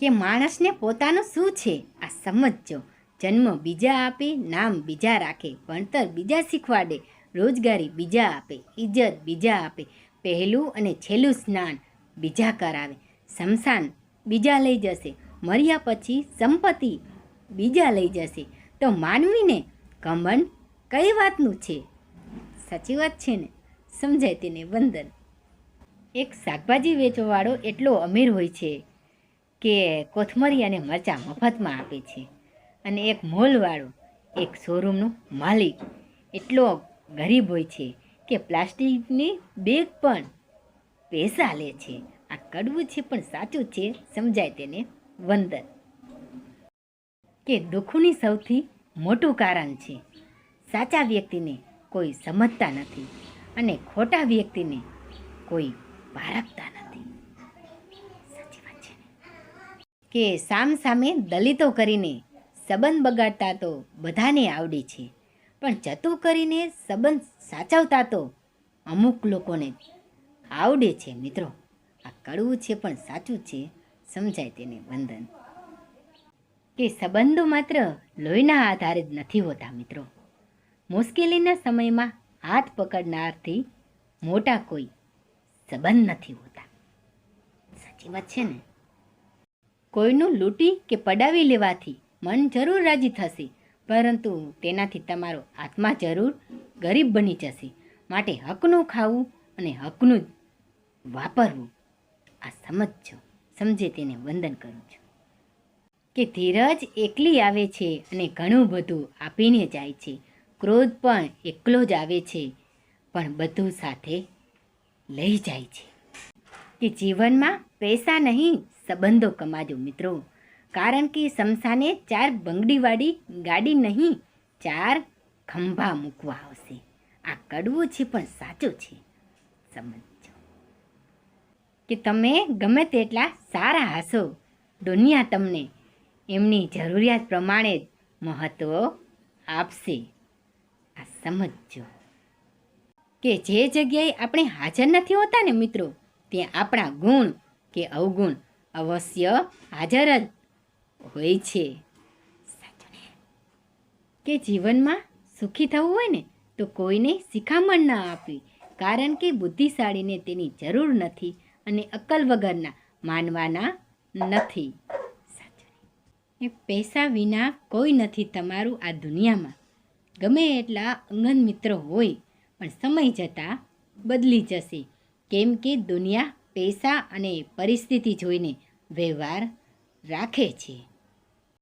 કે માણસને પોતાનું શું છે? આ સમજજો. જન્મ બીજા આપે, નામ બીજા રાખે, ભણતર બીજા શીખવાડે, રોજગારી બીજા આપે ઇજ્જત બીજા આપે, પહેલું અને છેલ્લું સ્નાન બીજા કરાવે, શમશાન બીજા લઈ જશે, મર્યા પછી સંપત્તિ બીજા લઈ જશે. તો માનવીને કમન કઈ વાતનું છે? સાચી વાત છે ને? સમજાય તેને વંદન. એક શાકભાજી વેચવાવાળો એટલો અમીર હોય છે. કે કોથમરી અને મરચાં મફતમાં આપે છે. અને એક મોલવાળો, એક શોરૂમનો માલિક એટલો ગરીબ હોય છે કે પ્લાસ્ટિકની બેગ પણ પૈસા લે છે. આ કડવું છે પણ સાચું છે, સમજાય તેને વંદન. કે દુઃખની સૌથી મોટું કારણ છે, સાચા વ્યક્તિને કોઈ સમજતા નથી અને ખોટા વ્યક્તિને કોઈ પારખતા નથી સાચી વાત છે ને? કે સામ સામે દલિતો કરીને સંબંધ બગાડતા તો બધાને આવડે છે. પણ જતું કરીને સંબંધ સાચવતા તો અમુક લોકોને આવડે છે મિત્રો. આ કડવું છે પણ સાચું છે. સમજાય તેને વંદન. કે સંબંધો માત્ર લોહીના આધારે જ નથી હોતા મિત્રો. મુશ્કેલીના સમયમાં હાથ પકડનારથી મોટા કોઈ સંબંધ નથી હોતા. સાચી વાત છે ને? કોઈનું લૂંટી કે પડાવી લેવાથી મન જરૂર રાજી થશે. પરંતુ તેનાથી તમારો આત્મા જરૂર ગરીબ બની જશે. માટે હકનું ખાવું અને હકનું વાપરવું. આ સમજજો. સમજે તેને વંદન કરું છું. કે ધીરજ એકલી આવે છે અને ઘણું બધું આપીને જાય છે. ક્રોધ પણ એકલો જ આવે છે. પણ બધું સાથે લઈ જાય છે. કે જીવનમાં પૈસા નહીં સંબંધો કમાજો મિત્રો. કારણ કે સમસાને ચાર બંગડીવાળી ગાડી નહીં, ચાર ખંભા મૂકવા આવશે. આ કડવું છે પણ સાચું છે. સમજો. કે તમે ગમે તેટલા સારા હશો, દુનિયા તમને એમની જરૂરિયાત પ્રમાણે જ મહત્ત્વ આપશે. આ સમજજો કે જે જગ્યાએ આપણે હાજર નથી હોતા ને મિત્રો, ત્યાં આપણા ગુણ કે અવગુણ અવશ્ય હાજર જ હોય છે. કે જીવનમાં સુખી થવું હોય ને, તો કોઈને શિખામણ ના આપવી, કારણ કે બુદ્ધિશાળીને તેની જરૂર નથી અને અકલ વગરના માનવાના નથી. એ પૈસા વિના કોઈ નથી તમારું આ દુનિયામાં. ગમે એટલા અંગન મિત્રો હોય, પણ સમય જતાં બદલી જશે. કેમ કે દુનિયા પૈસા અને પરિસ્થિતિ જોઈને વ્યવહાર રાખે છે.